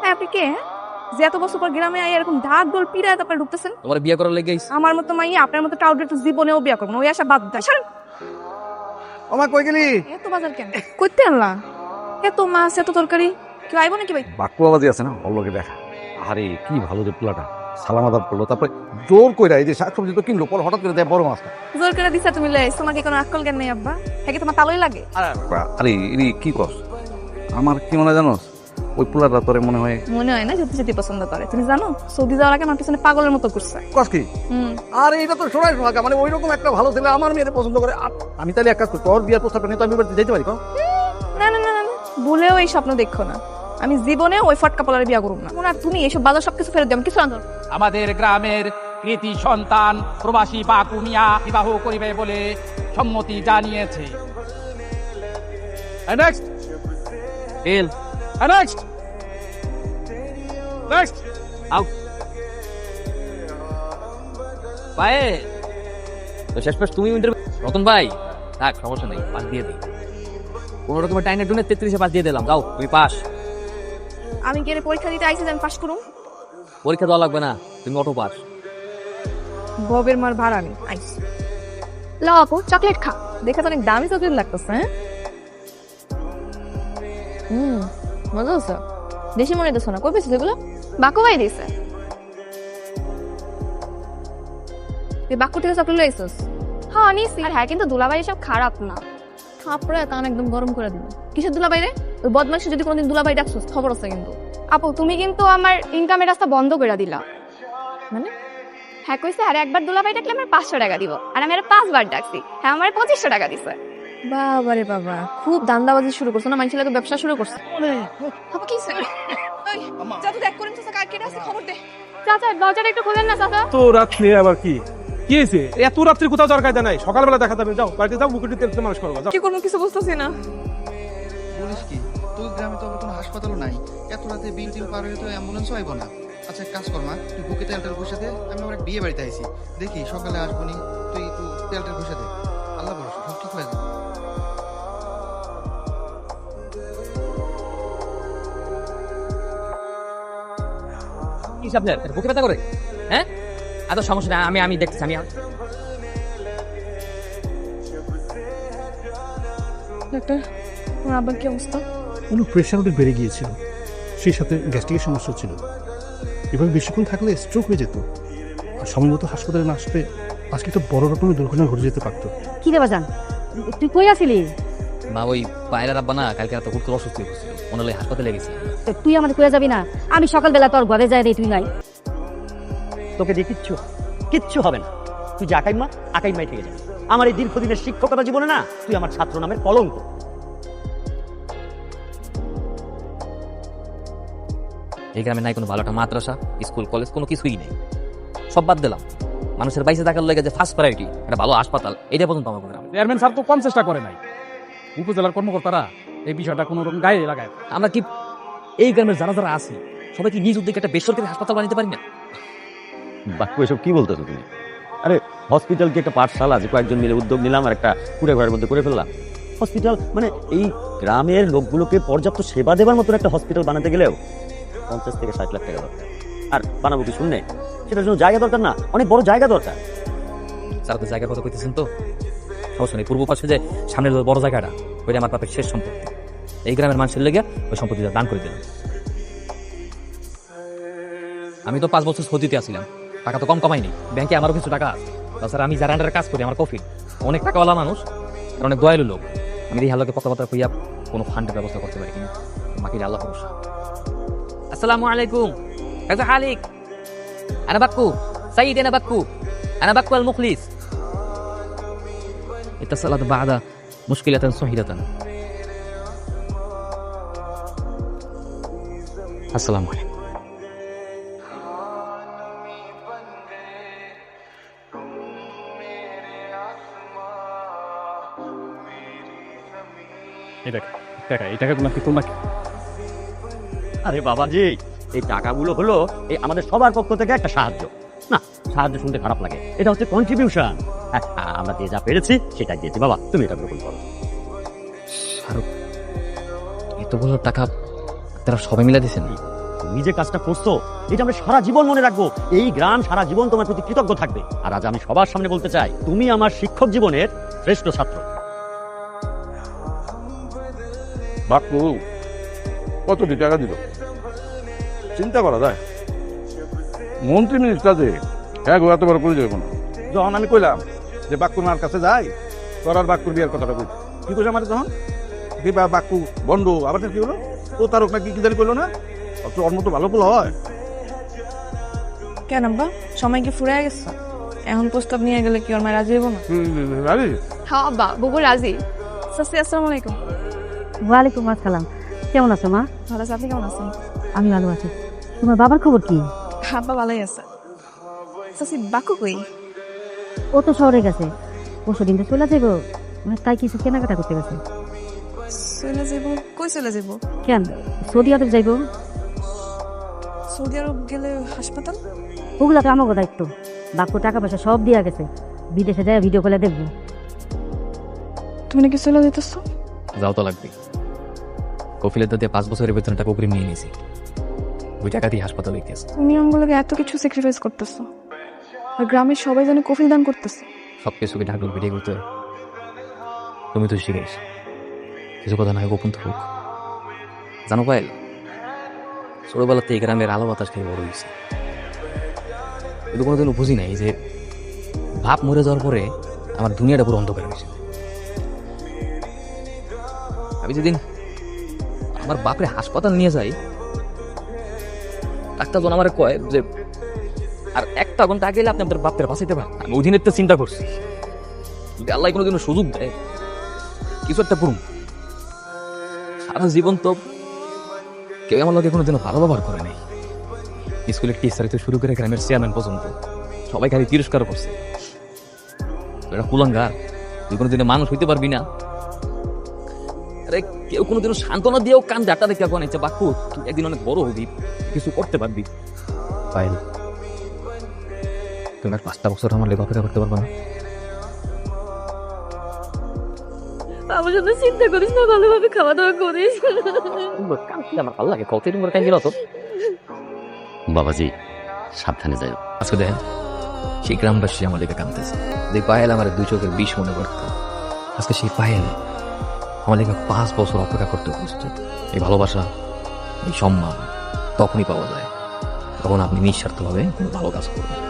হ্যাঁ আপনি কে? যে এত বছর পর গ্রামে আই এরকম ঢাক ঢোল পিড়ায় তারপরে ঢুকতেছেন? তোমার বিয়ে করার লেগে আমার মতো মাইয়া আপনার মতো টাউডের তো জীবনেও বিয়া করব না। ওই আশা বাদ দেয় সরেন। আমার কই গেলি? এত বাজার কেন? করতে আনলা? এত মাছ এত তরকারি? কেউ আইব নাকি ভাই? বাক্য আওয়াজি আছে না? অল্লকে দেখা। আরে কি ভালো যে পোলাটা। সালাম আদাব করল। তারপরে জোর কইরা এই যে শাকসবজি তো কিনলো পরে হঠাৎ করে দেয় বড় মাছটা। জোর করে দিছা তুমি লে তোমাকে কোনো আক্কল জ্ঞান নেই আব্বা। হ্যাঁ কি তোমার তালই লাগে। আরে ইনি কি কস? আমার কি মনে হয় জানোস ওই পোলাটা তোরে মনে হয় মনে হয় না সত্যি সত্যি পছন্দ করে। তুমি জানো সৌদি যাওয়ার আগে আমার পিছনে পাগলের মতো করছে কস কি? আরে এটা তো শোনাই শোনা মানে ওই রকম একটা ভালো ছেলে আমার মেয়ের পছন্দ করে। আমি তাহলে এক কাজ করি তোর বিয়ের প্রস্তাবটা নিয়ে তো আমি এবার যেতে পারি? না না না না। ভুলেও এই স্বপ্ন দেখো না। আমি জীবনে ওই ফটকা পলারে বিয়া করব না। ওনার তুমি এইসব বাজার সবকিছু ফেরত দিও আমি কিছু আনতে আমাদের গ্রামের কৃতি সন্তান প্রবাসী বাকু মিয়া বিবাহ করিবে বলে সম্মতি জানিয়েছে। নেক্সট এল নেক্সট নেক্সট আউট পায়ে তো শেষ পেশ তুমি ইন্টারভিউ রতন ভাই থাক সমস্যা নেই পাস দিয়ে দিই। কোনো রকমের টাইনে টুনে তেত্রিশে পাস দিয়ে দিলাম যাও তুমি পাস আমি গিয়ে পরীক্ষা দিতে আইছি যে আমি পাস করুম? পরীক্ষা দেওয়া লাগবে না তুমি অটো পাস ববের মার ভাড়া আমি আইছি লাও আপু চকলেট খা। দেখে তো অনেক দামি চকলেট লাগতেছে হ্যাঁ? হুম মজা হচ্ছে বেশি মনে দিছো না কই পেয়েছিস এগুলো বাকু ভাই দিছে তুই বাকু থেকে চকলেট লইছিস হ্যাঁ নিছি আর হ্যাঁ কিন্তু দুলাভাই সব খারাপ না থাপড়ে কান একদম গরম করে দিল কিসের দুলাভাই রে ওই বদমাইশে যদি কোনোদিন দুলাভাই ডাকছিস খবর আছে কিন্তু আপু তুমি কিন্তু আমার ইনকামের রাস্তা বন্ধ করে দিলা মানে হ্যাঁ কইছে আর একবার দুলাভাই ডাকলে আমার পাঁচশো টাকা দিব আর আমি আর পাঁচবার ডাকছি হ্যাঁ আমার পঁচিশশো টাকা দিছে বাবা রে বাবা খুব দান্দাবাজি শুরু করছ না? মানুষের লাগে ব্যবসা শুরু করছ। আপু কি হইছে? যা তো দেখ করিম চাচা কার কেটে আছে খবর দে। চাচা দরজাটা একটু খোলেন না চাচা। তো রাত্রে আবার কি? কি হয়েছে? এত রাত্রে কোথাও কায়দা নাই। সকালবেলা দেখা যাবে যাও বাড়িতে যাও মুকুটি তেলতে মানুষ করব যাও। কি করব কিছু বুঝতেছি না। বলিস কি তোর গ্রামে তো আবার কোনো হাসপাতালও নাই। এত রাতে বিল টিল পার হয়ে তো অ্যাম্বুলেন্সও আইব না। আচ্ছা এক কাজ কর মা তুই বুকে তেলটাল বসে দে আমি আমার বিয়ে বাড়িতে আইছি। দেখি সকালে আসব নি তুই একটু তেলটাল বসে দে। কি আপনার বুকে ব্যথা করে? হ্যাঁ? এত সমস্যা নেই আমি আমি দেখতেছি আমি ডাক্তার আমার আব্বার কি অবস্থা? কোনো প্রেশার ওদের বেড়ে গিয়েছিল। সেই সাথে গ্যাস্ট্রিকের সমস্যা ছিল। এভাবে বেশিক্ষণ থাকলে স্ট্রোক হয়ে যেত। আর সময় মতো হাসপাতালে না আসলে আজকে একটা বড় রকমের দুর্ঘটনা ঘটে যেতে পারতো। কি রে বাজান তুই কই আছিলি মা ওই পায়রা রাব্বা না কালকে রাতে হুট করে অসুস্থ হয়ে গেছিল মনে হলো হাসপাতালে গেছি। তো তুই যাবি না? আমি সকালবেলা তোর ঘরে যাই রে তুই নাই তোকে দিয়ে কিচ্ছু কিচ্ছু হবে না। তুই যে আকাইমা আকাইমাই থেকে যাবি আমার এই দীর্ঘদিনের শিক্ষকতা জীবনে না তুই আমার ছাত্র নামের কলঙ্ক। এই গ্রামে নাই কোনো ভালো একটা মাদ্রাসা স্কুল কলেজ কোনো কিছুই নেই। সব বাদ দিলাম। মানুষের বাইসে থাকার লেগে যে ফার্স্ট প্রায়োরিটি একটা ভালো হাসপাতাল এটা পর্যন্ত আমার গ্রামে চেয়ারম্যান স্যার তো কম চেষ্টা করে নাই। উপজেলার কর্মকর্তারা এই বিষয়টা কোনো রকম গায়ে লাগায়। আমরা কি এই গ্রামের যারা যারা আছি সবাই কি নিজ উদ্যোগে একটা বেসরকারি হাসপাতাল বানাতে পারি না? বাক্য এসব কি বলতেছো তুমি? আরে হসপিটাল কি একটা পাঠশালা যে কয়েকজন মিলে উদ্যোগ নিলাম আর একটা কুড়ে ঘরের মধ্যে করে ফেললাম। হসপিটাল মানে এই গ্রামের লোকগুলোকে পর্যাপ্ত সেবা দেবার মতন একটা হসপিটাল বানাতে গেলেও পঞ্চাশ থেকে ষাট লাখ টাকা দরকার। আর বানাবো কি শুনলে? সেটার জন্য জায়গা দরকার না অনেক বড় জায়গা দরকার। যারা তো জায়গার কথা কইতেছেন তো? নেই পূর্ব পাশে যে সামনের বড় জায়গাটা ওইটা আমার বাপের শেষ সম্পত্তি। এই গ্রামের মানুষের লেগে ওই সম্পত্তিটা দান করে দিলাম। আমি তো পাঁচ বছর সৌদিতে আসছিলাম টাকা তো কম কামাইনি। ব্যাংকে আমারও কিছু টাকা আছে। তাছাড়া আমি যারা আন্ডারে কাজ করি, আমার কফি অনেক টাকাওয়ালা মানুষ আর অনেক দয়ালু লোক। আমি এই হালকে কথাবার্তা কইয়া কোনো ফান্ডের ব্যবস্থা করতে পারি কিন্তু বাকি আল্লাহ ভরসা। আসসালামু আলাইকুম। হালিক আনা বাক্কু। সাইদ আনা বাক্কু। আনা বাক্কু আল মুখলিস। اتصلت بعد مشكلة صهيلة السلام عليكم এই দেখ টাকা এই টাকাগুলো কি তোমরা আরে বাবাজি এই টাকাগুলো হলো এই আমাদের সবার পক্ষ থেকে একটা সাহায্য না সাহায্য শুনতে খারাপ লাগে এটা হচ্ছে কন্ট্রিবিউশন আমরা যে যা পেরেছি সেটা দিয়েছি বাবা। তুমি এটা গ্রহণ করো। শাহরুখ এই এতগুলো টাকা আপনারা সবাই মিলে দিয়েছেন তুমি যে কাজটা করছ এটা আমরা সারা জীবন মনে রাখব। এই গ্রাম সারা জীবন তোমার প্রতি কৃতজ্ঞ থাকবে। আর আজ আমি সবার সামনে বলতে চাই তুমি আমার শিক্ষক জীবনের শ্রেষ্ঠ ছাত্র। বাক্কু কতটি টাকা দিল? চিন্তা করা যায়। মন্ত্রী মিনিস্টার যে হ্যাঁ এত বড় করে যাবে যখন আমি কইলাম যে বাক্কুর মার কাছে যাই তোর বাক্কুর বিয়ের কথাটা কই কি কইছে আমার তখন? কি বা বাক্কু বন্ধ আবার কি হলো? ও তার না কি কি জানি কইলো না? অত ওর তো ভালো পোলা হয়। কেন আব্বা সময় কি ফুরায় গেছে? এখন প্রস্তাব নিয়ে গেলে কি ওর মায় রাজি হইব না? আরে হ্যাঁ আব্বা বুবু রাজি। সাসি আসসালামু আলাইকুম। ওয়ালাইকুম আসসালাম। কেমন আছো মা? ভালো আছে আপনি কেমন আছেন? আমি ভালো আছি। তোমার বাবার খবর কি? আব্বা ভালোই আছে। সাসি বাকু কই? ও তো শহরে গেছে পরশু দিন তো চলে যাব মানে তাই কিছু কেনাকাটা করতে গেছে। চলে যাব কই চলে যাব কেন? সৌদি আরব যাইবো। সৌদি আরব গেলে হাসপাতাল? ওগুলো তো আমাকে দায়িত্ব। বাক্য টাকা পয়সা সব দিয়া গেছে। বিদেশে যায় ভিডিও কলে দেখব। তুমি নাকি চলে যেতেছ যাও তো লাগবে। কফিলের দাদিয়া পাঁচ বছরের বেতন টাকা উপরে নিয়ে নিয়েছি। ওই টাকা দিয়ে হাসপাতালে গেছে তুমি আমগুলোকে এত কিছু স্যাক্রিফাইস করতেছো। আর গ্রামের সবাই যেন কফিল দান করতেছে। সব কিছুকে ঢাকঢোল পিটিয়ে করতে। তুমি তো শিখেছ কিছু কথা নয় গোপন তো জানো পাইল ছোটবেলাতে এই গ্রামের আলো বাতাস খেয়ে বড় হয়েছে। কিন্তু কোনোদিনও বুঝি নাই যে ভাব মরে যাওয়ার পরে আমার দুনিয়াটা পুরো অন্ধকার হয়েছে আমি যেদিন আমার বাপরে হাসপাতাল নিয়ে যাই ডাক্তার জন আমার কয় যে আর একটা ঘণ্টা আগে আপনি আপনার বাপের বাঁচাইতে পারেন আমি অধীনের তো চিন্তা করছি। যদি আল্লাহ কোনোদিনও সুযোগ দেয়, কিছু একটা করুন। সারা জীবন তো কেউ আমার লোকে কোনোদিনও ভালো ব্যবহার করে নাই। স্কুলের টিচার থেকে শুরু করে গ্রামের চেয়ারম্যান পর্যন্ত। সবাই খালি তিরস্কার করছে। এটা কুলাঙ্গার। তুই কোনোদিনে মানুষ হইতে পারবি না। আরে কেউ কোনোদিনও সান্ত্বনা দিয়েও কান ডাটা দেখে বানাইছে বাক্য তুই একদিন অনেক বড় হবি। কিছু করতে পারবি। পাইল তুমি আর পাঁচটা বছর আমার লেগে অপেক্ষা করতে পারবে না। আমার জন্য চিন্তা করিস না ভালোভাবে খাওয়া দাওয়া করিস আমার ভালো লাগে কত দিন করে তো? বাবাজি সাবধানে যাই আজকে দেখেন সেই গ্রামবাসী আমার দিকে কাঁদতেছে যে পায়েল আমার দুই চোখের বিষ মনে করতো। আজকে সেই পায়েল আমার দিকে পাঁচ বছর অপেক্ষা করতে প্রস্তুত এই ভালোবাসা এই সম্মান তখনই পাওয়া যায় তখন আপনি নিঃস্বার্থভাবে কোনো ভালো কাজ করবেন।